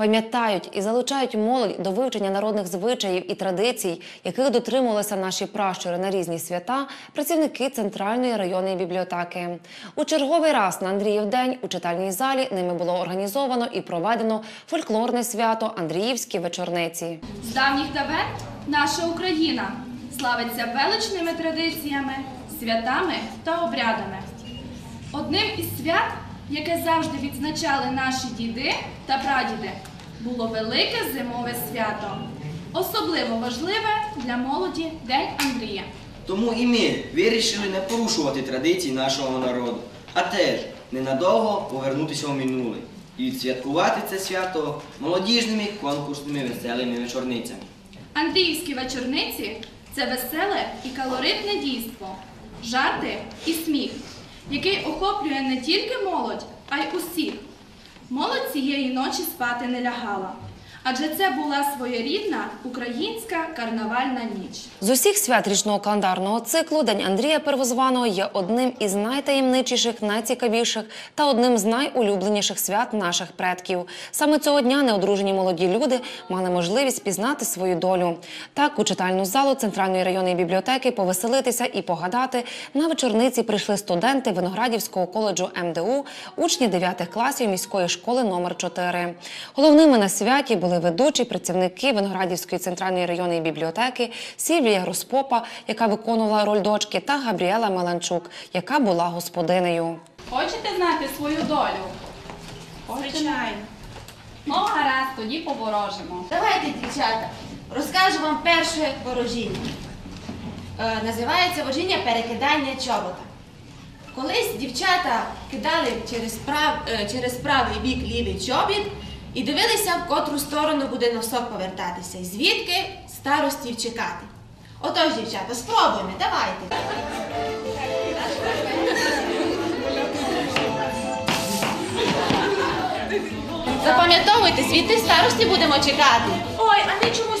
пам'ятають і залучають молодь до вивчення народних звичаїв і традицій, яких дотримувалися наші пращури на різні свята, працівники центральної районної бібліотеки. У черговий раз на Андріїв день у читальній залі ними було організовано і проведено фольклорне свято Андріївські вечорниці. З давніх давен наша Україна славиться величними традиціями, святами та обрядами. Одним із свят, яке завжди відзначали наші діди та прадіди, було велике зимове свято. Особливо важливе для молоді День Андрія. Тому і ми вирішили не порушувати традиції нашого народу, а теж ненадовго повернутися у минуле і відсвяткувати це свято молодіжними конкурсними веселими вечорницями. Андріївські вечорниці це веселе і калоритне дійство, жарти і сміх, який охоплює не тільки молодь, а й усіх. Молодь цієї ночі спати не лягала, адже це була своєрідна українська карнавальна ніч. З усіх свят річного календарного циклу День Андрія Первозваного є одним із найтаємничіших, найцікавіших та одним з найулюбленіших свят наших предків. Саме цього дня неодружені молоді люди мали можливість пізнати свою долю. Так, у читальну залу центральної районної бібліотеки повеселитися і погадати на вечорниці прийшли студенти Виноградівського коледжу МДУ, учні 9 класів міської школи номер 4 Головними на святі були ведучі працівники Виноградівської центральної районної бібліотеки Сільвія Руспопа, яка виконувала роль дочки, та Габріела Меланчук, яка була господинею. Хочете знати свою долю? Звичайно. Ну, гаразд, тоді поворожимо. Давайте, дівчата, розкажу вам перше ворожіння. Е, називається ворожіння перекидання чобота. Колись дівчата кидали через, прав, е, через правий бік лівий чобіт і дивилися, в котру сторону буде носок повертатися, і звідки старостів чекати. Отож, дівчата, спробуємо, давайте. Запам'ятовуйте, звідти старості будемо чекати. Ой, а ми чомусь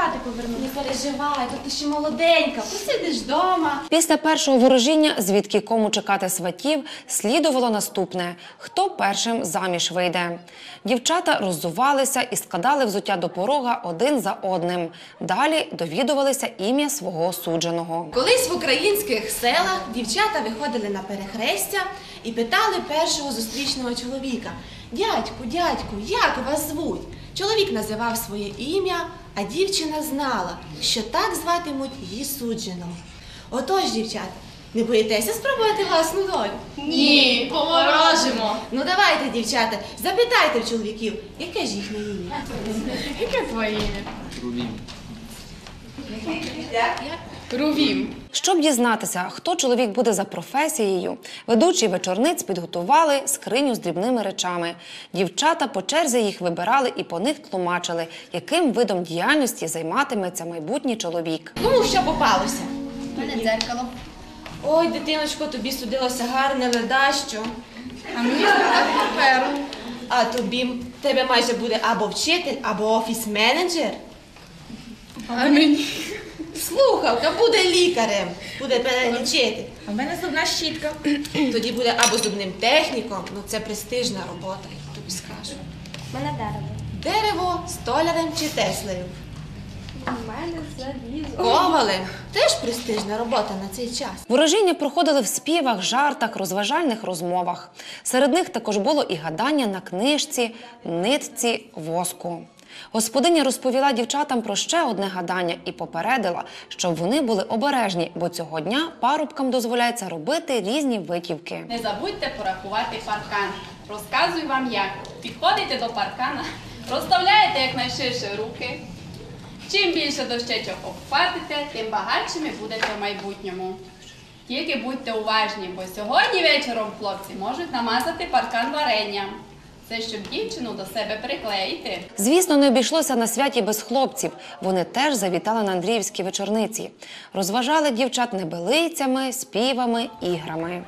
хати повернули. Не переживай, тут ти ще молоденька, посидиш вдома. Після першого ворожіння, звідки кому чекати сватів, слідувало наступне: хто першим заміж вийде. Дівчата роззувалися і складали взуття до порога один за одним. Далі довідувалися ім'я свого осудженого. Колись в українських селах дівчата виходили на перехрестя і питали першого зустрічного чоловіка: Дядьку, дядьку, як вас звуть? Чоловік називав своє ім'я, а дівчина знала, що так зватимуть її судженого. Отож, дівчата, не боїтеся спробувати власну долю? Ні, поворожимо. Ну давайте, дівчата, запитайте в чоловіків, яке ж їхнє ім'я? Яке твоє ім'я? Рубін. Рувім. Щоб дізнатися, хто чоловік буде за професією, ведучі вечорниць підготували скриню з дрібними речами. Дівчата по черзі їх вибирали і по них тлумачили, яким видом діяльності займатиметься майбутній чоловік. Кому що попалося? У мене дзеркало. Ой, дитиночко, тобі судилося гарне ледащо. А мені паперу. А тобі тебе майже буде або вчитель, або офіс-менеджер. А мені. Слухавка буде лікарем, буде перелічити. А в мене зубна щітка. Тоді буде або зубним техніком, ну це престижна робота, я тобі скажу. У мене дерево. Дерево, столярем чи теслею. У мене залізо. Ковалем теж престижна робота на цей час. Ворожіння проходили в співах, жартах, розважальних розмовах. Серед них також було і гадання на книжці, нитці, воску. Господиня розповіла дівчатам про ще одне гадання і попередила, щоб вони були обережні, бо цього дня парубкам дозволяється робити різні витівки. Не забудьте порахувати паркан. Розказую вам як. Підходите до паркана, розставляєте якнайширше руки. Чим більше дощечок обхватите, тим багатшими будете в майбутньому. Тільки будьте уважні, бо сьогодні вечором хлопці можуть намазати паркан варенням. Це щоб дівчину до себе приклеїти. Звісно, не обійшлося на святі без хлопців. Вони теж завітали на Андріївські вечорниці. Розважали дівчат небелицями, співами, іграми.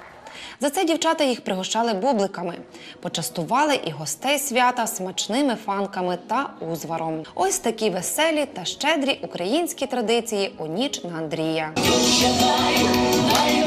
За це дівчата їх пригощали бубликами, почастували і гостей свята смачними фанками та узваром. Ось такі веселі та щедрі українські традиції у ніч на Андрія. Дай, дай,